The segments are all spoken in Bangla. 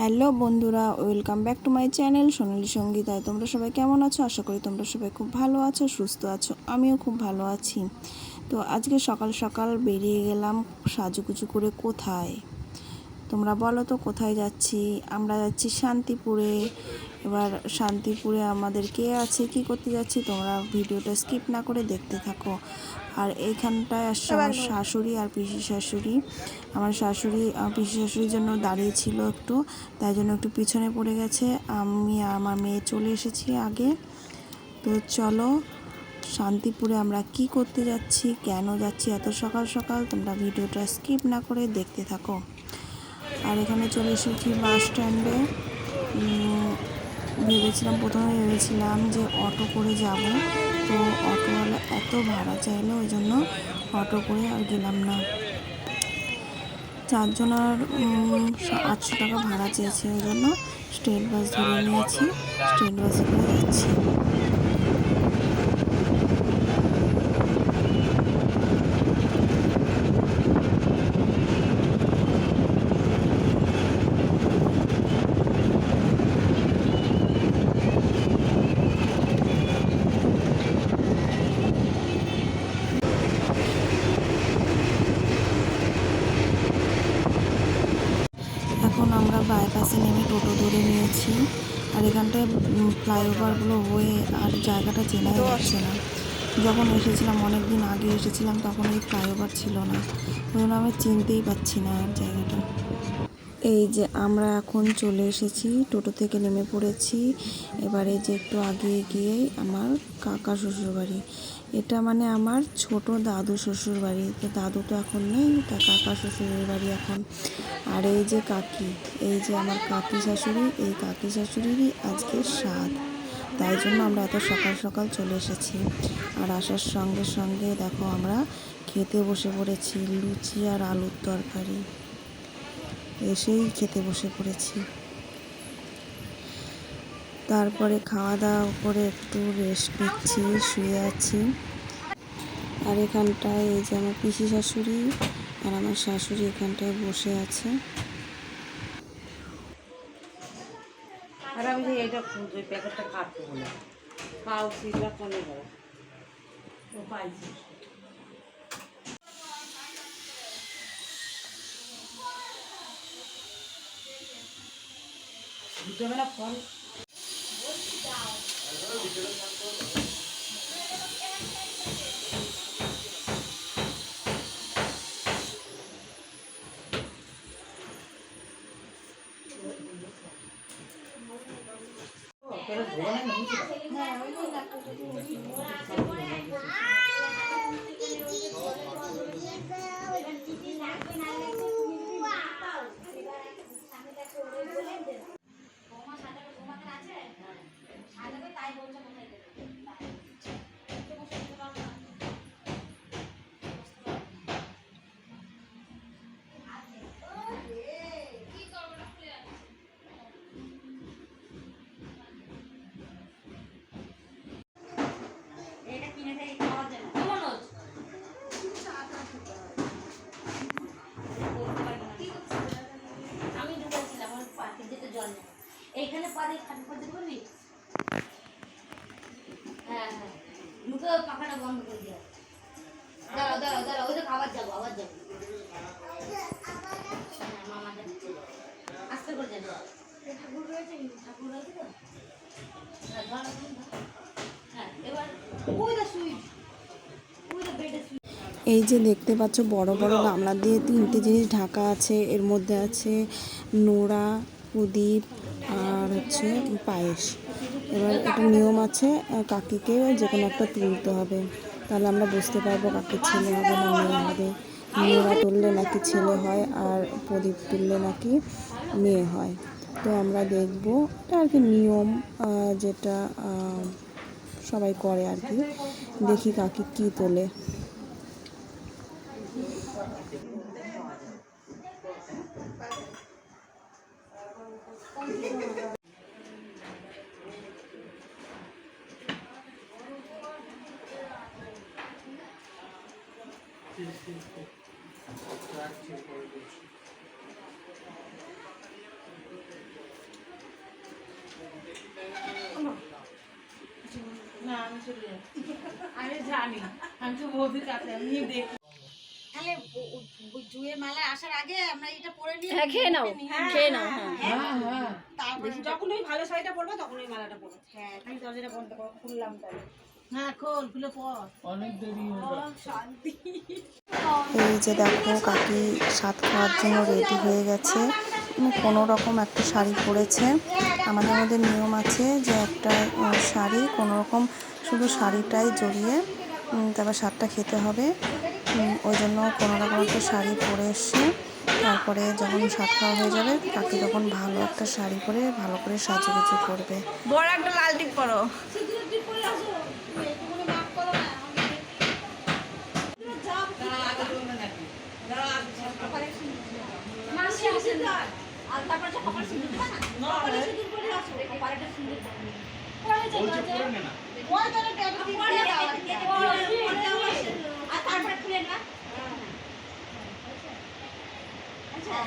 হ্যালো বন্ধুরা, welcome back to my channel Sonali সঙ্গীতায়। তোমরা সবাই কেমন আছো? আশা করি তোমরা সবাই খুব ভালো আছো, সুস্থ আছো, আমিও খুব ভালো আছি। তো আজকে সকাল সকাল বেরিয়ে গেলাম সাজুকুচু করে কোথায়? তোমরা বলো তো কোথায় যাচ্ছি? আমরা যাচ্ছি শান্তিপুরে। এবার শান্তিপুরে আমাদের কে আছে কি করতে যাচ্ছি তোমরা ভিডিওটা স্কিপ না করে দেখতে থাকো। আর এইখানটায় আসছে আমার শাশুড়ি আর পিসি শাশুড়ি। আমার শাশুড়ি পিসি শাশুড়ির জন্য দাঁড়িয়েছিল একটু তাই জন্য একটু পিছনে পড়ে গেছে। আমি আমার মেয়ে চলে এসেছি আগে। তো চলো শান্তিপুরে আমরা কি করতে যাচ্ছি কেন যাচ্ছি এত সকাল সকাল তোমরা ভিডিওটা স্কিপ না করে দেখতে থাকো। আর এখানে চলে এসেছি বাস স্ট্যান্ডে ভেবেছিলাম, প্রথমে ভেবেছিলাম যে অটো করে যাব। তো অটোওয়ালা এত ভাড়া চাইলো, ওই জন্য অটো করে আর গেলাম না। চারজন আর আটশো টাকা ভাড়া চেয়েছে, ওই জন্য স্টেট বাস ধরে নিয়েছি। স্টেট বাসে করে যাচ্ছি এখন আমরা বাইপাসে নেমে টোটো ধরে নিয়েছি। আর এখানটায় ফ্লাইওভারগুলো হয়ে আর জায়গাটা চেনাই যাচ্ছে না। যখন এসেছিলাম অনেক দিন আগে এসেছিলাম তখন এই ফ্লাইওভার ছিল না। ওই জন্য আমি চিনতেই পাচ্ছি না আর জায়গাটা। এই যে আমরা এখন চলে এসেছি টোটো থেকে নেমে পড়েছি। এবারে যে একটু আগে গিয়েই আমার কাকা শ্বশুর বাড়ি এটা মানে আমার ছোট দাদু শ্বশুর বাড়ি। তো দাদু তো এখন নেই, তা কাকা শ্বশুরের বাড়ি এখন। আর এই যে কাকি, এই যে আমার কাকি শাশুড়ি, এই কাকি শাশুড়িরই আজকে স্বাদ। তাই জন্য আমরা এত সকাল সকাল চলে এসেছি। আর আসার সঙ্গে সঙ্গে দেখো আমরা খেতে বসে পড়েছি, লুচি আর আলুর তরকারি। এসেই খেতে বসে পড়েছি। তারপরে খাওয়া দাওয়া করে একটু রেস্ট নিচ্ছি, শুয়ে আছি। আর এখানটায় এই যে আমার পিসি শাশুড়ি আর আমার শাশুড়ি এখানটায় বসে আছে। আর আমি প্যাকেটটা কাটতে বলে ফল Gracias. এইখানে পারে খাটি করতে পারবি হ্যাঁ হ্যাঁ। মুখে পাখাটা বন্ধ করে দিয়ে দাঁড়াও দাঁড়াও দাঁড়াও। ওই তো আবার যাব আবার যাব। হ্যাঁ মামা আস্তে করে যাবে। ঠাকুর রয়েছে ঠাকুর রয়েছে তো? হ্যাঁ। হ্যাঁ এবার ওই দা সুইচ। ওই দা বেডে সুইচ। এই যে দেখতে পাচ্ছ বড় বড় গামলা দিয়ে তিনটে জিনিস ঢাকা আছে। এর মধ্যে আছে নোড়া প্রদীপ হচ্ছে পায়েস। এবার একটা নিয়ম আছে কাকিকে যে কোনো একটা তুলতে হবে। তাহলে আমরা বুঝতে পারব কাকির ছেলে হবে না মেয়ে হবে। মেয়েরা তুললে নাকি ছেলে হয় আর প্রদীপ তুললে নাকি মেয়ে হয়। তো আমরা দেখব, এটা আর কি নিয়ম যেটা সবাই করে আর কি। দেখি কাকি কী তোলে। না আমি জুয়ে মেলায় আসার আগে আমরা এটা পরে নিয়ে যখন ওই ভালো শাড়িটা পরবে তখন ওই মেলাটা পরবে হ্যাঁ তাই দরজাটা বন্ধ করো খুললাম তাহলে। হ্যাঁ এই যে দেখো কাকি সাত খাওয়ার জন্য রেডি হয়ে গেছে। উনি কোনো রকম একটা শাড়ি পরেছে। আমাদের মধ্যে নিয়ম আছে যে একটা শাড়ি কোনো রকম শুধু শাড়িটাই জড়িয়ে তারপর শাকটা খেতে হবে। ওই জন্য কোনো রকম একটা শাড়ি পরে এসছে। তারপরে যখন সাত খাওয়া হয়ে যাবে কাকি তখন ভালো একটা শাড়ি পরে ভালো করে সাজুগুজু করবে। বড় একটা লাল টিপ করো সিঁদুরের টিপ পরে আসো একটুখানি মাফ করো না মাসি আসে না আর তারপর যে কপাল সিঁদুর দিবা না? কপালে সিঁদুর পরে আসো। কপালে সিঁদুর পরে যাও ওই তো পরে দাও আর তারপরে খুলে না? আচ্ছা।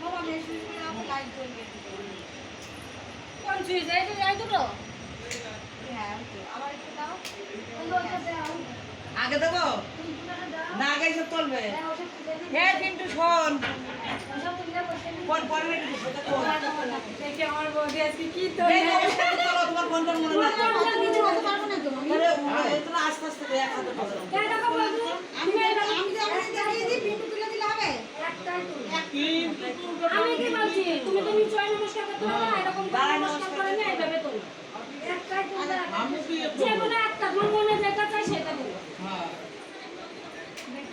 বাবা মেশিন করে আমার লাইট জ্বলবে কোন সুইচ এই এই দুটো হ্যাঁ আবার একটু দাও। ওই ওটা দাও। আগে দেবো তুমি না আগে সব চলবে হ্যাঁ কিন্তু শোন পরে মনে আমি আস্তে আস্তে কি বলছি তুমি তো নিশ্চয় নমস্কার করতে না এরকম দাঁড়ায় নমস্কার করে না এইভাবে তোলো একটাই তুলে যে কোনো একটা মনে যেটা চাই সেটা দেবো দেখি আমি বলতে কি করবে যা কাছে কপালে সিধা যা আছে কপালে হ্যাঁ ওইটাই হলো তো।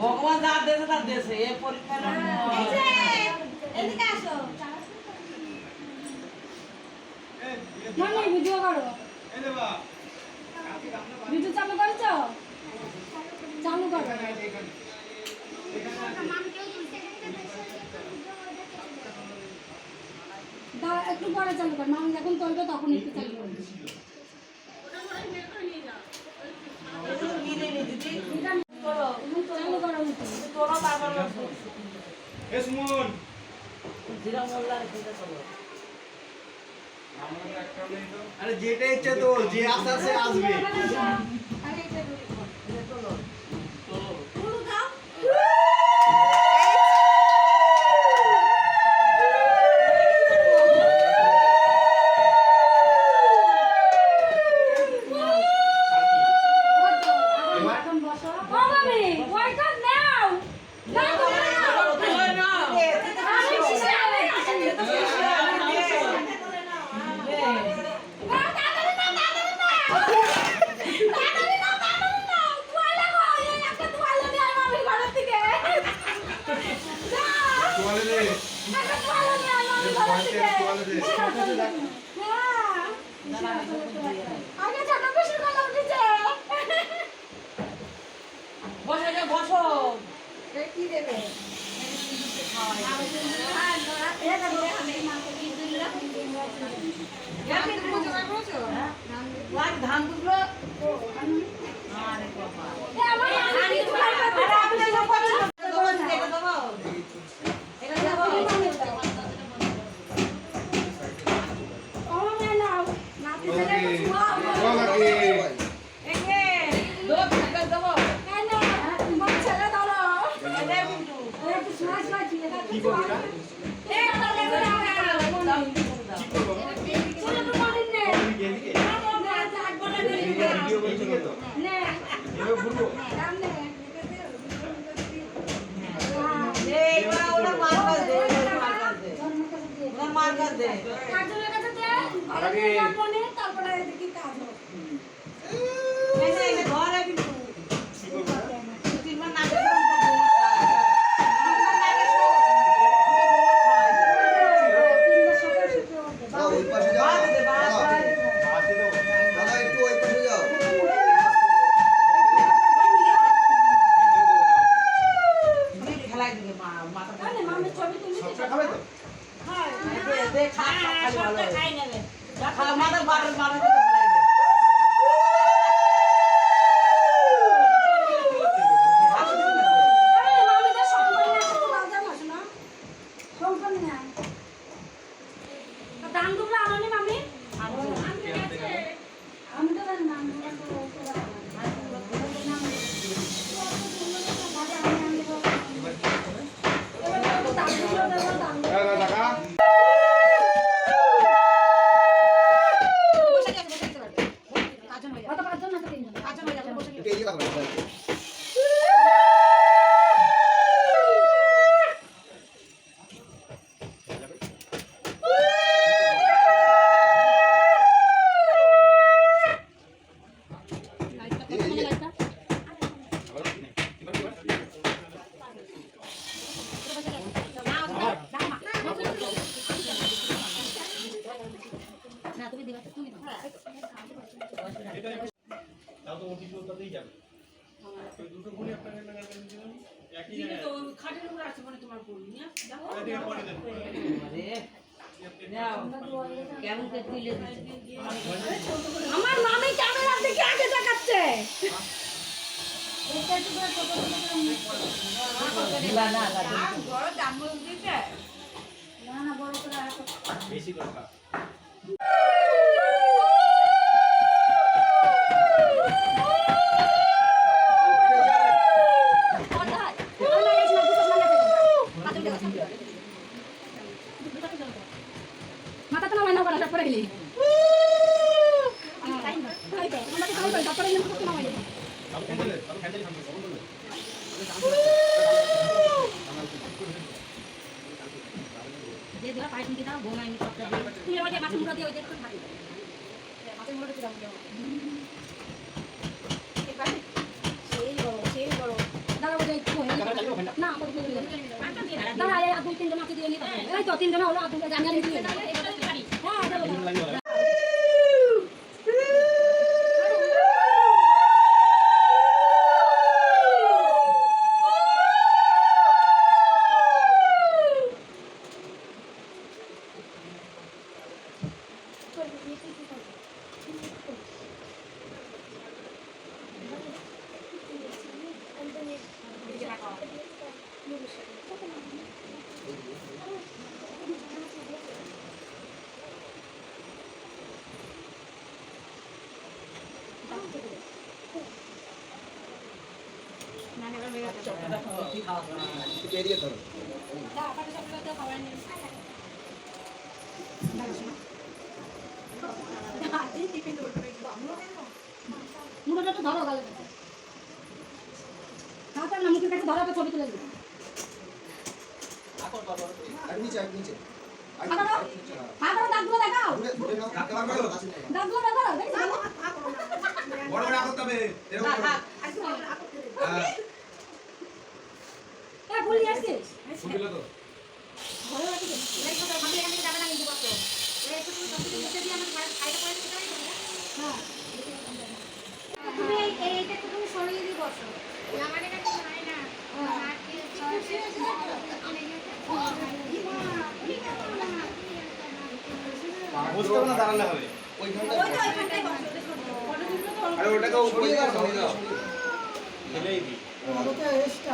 ভগবান যা দেশে তার দেশে, এ পরীক্ষা ভিডিও করো ভিডিও চালু করেছ চালু করো একটু পরে চালু কর। মামি যখন তুলবে তখন একটু চালু করবে মিলে নি দিদি চালু করো উঠে তোরা জিরা দিতে চলো আরে যেটা ইচ্ছা তো যে আসার সে আসবে এখন বসো ও মামি ওইটা নাও নাও তুমি নাও তোলো না আমি শিশে আমি তোয়ালে দে আগে ছোট বেশি গলা উঠেছে বসো যে বসো লাগ ধান দুটো আরে বাবা আমার আমি তোমার আরে আমি তো সব করছি এটা দেবো এটা দেবো ও মে নাও নাতি ছেলে একে দো টাকা দেবো কেন তোমার ছেলে ধরো এটা কিন্তু একটু স্মাশ স্মাশ দিয়ে দাও কি না তুমি দিবা তুমি কেমন করে তুলে দিচ্ছে? আমার মামি ক্যামেরার দিকে আগে না না না বড় করে 아, 외식을 할까? যে দিবা পাইপ নিতে দাও বোমা এনে সবটা দিয়ে আমাকে মাথা মুড়া দিয়ে ওই দেখতে থাকি মাথা মুড়া দিলাম দাও। সেই বড় সেই বড়। না দাঁড়া। দুই তিনজন মাকে দিয়ে নিতে এই তো তিনজন হলো আমি হ্যাঁ একটু এড়িয়ে ধরো। মুড়োটা না মুখের কাছে ধরো তো ছবি তুলে দিবে আর নিচে। আর হাতারো নিচে, হ্যাঁ। হাতারো দাঁতগুলো দেখাও ধরে, ধরে নাও। কাছে নাও। দাঁতগুলো দেখাও দেখি বড় বড় আঘাত পাবে। এরকম করো। হ্যাঁ। এ ভুল নিয়ে আসছিস ফুটলো তো? ঘরে হ্যাঁ তুমি এই এইটা একটু তুমি সরিয়ে দিয়ে বসো বসতে হবে না, দাঁড়ালে হবে। ওইখানটায় বসো। আরে ওটাকে সরিয়ে দাও, সরিয়ে দাও। ফেলেই দিই। আর চিপস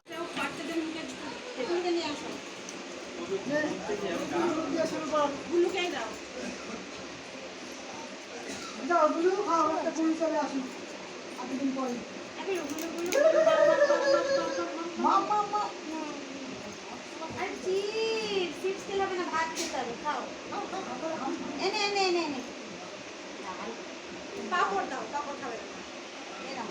চিপস খেলে হবে না ভাত খেতে হবে খাও এনে এনে এনে। এনে পাপড় দাও, পাপড় খাবে না এ নাও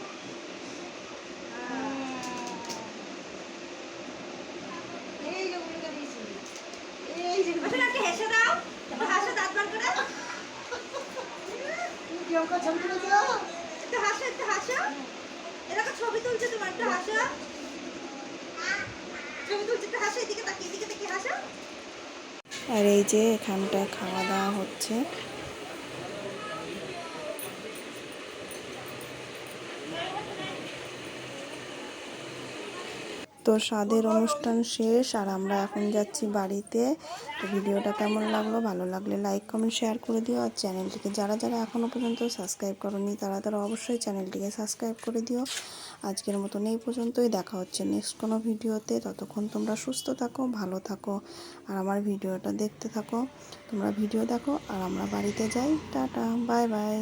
এই যে গুলোকে দিয়েছি এই যে আচ্ছা নাকি হেসে দাও একটু হাসো দাঁত বার করে একটু হাসো একটু হাসো এরকম ছবি তুলছে তোমার একটু হাসো ছবি তুলছে একটু হাসো এদিকে তাকিয়ে এদিকে তাকিয়ে হাসো আর এই যে এখানটায় খাওয়া দাওয়া হচ্ছে। তো স্বাদের অনুষ্ঠান শেষ আর আমরা এখন যাচ্ছি বাড়িতে। তো ভিডিওটা কেমন লাগল? ভালো লাগলে লাইক কমেন্ট শেয়ার করে দিও। আর চ্যানেলটিকে যারা যারা এখনও পর্যন্ত সাবস্ক্রাইব করনি, তারা তারা অবশ্যই চ্যানেলটিকে সাবস্ক্রাইব করে দিও। আজকের মতন এই পর্যন্তই। দেখা হচ্ছে নেক্সট কোনো ভিডিওতে। ততক্ষণ তোমরা সুস্থ থাকো, ভালো থাকো আর আমার ভিডিওটা দেখতে থাকো। তোমরা ভিডিও দেখো আর আমরা বাড়িতে যাই। Tata bye bye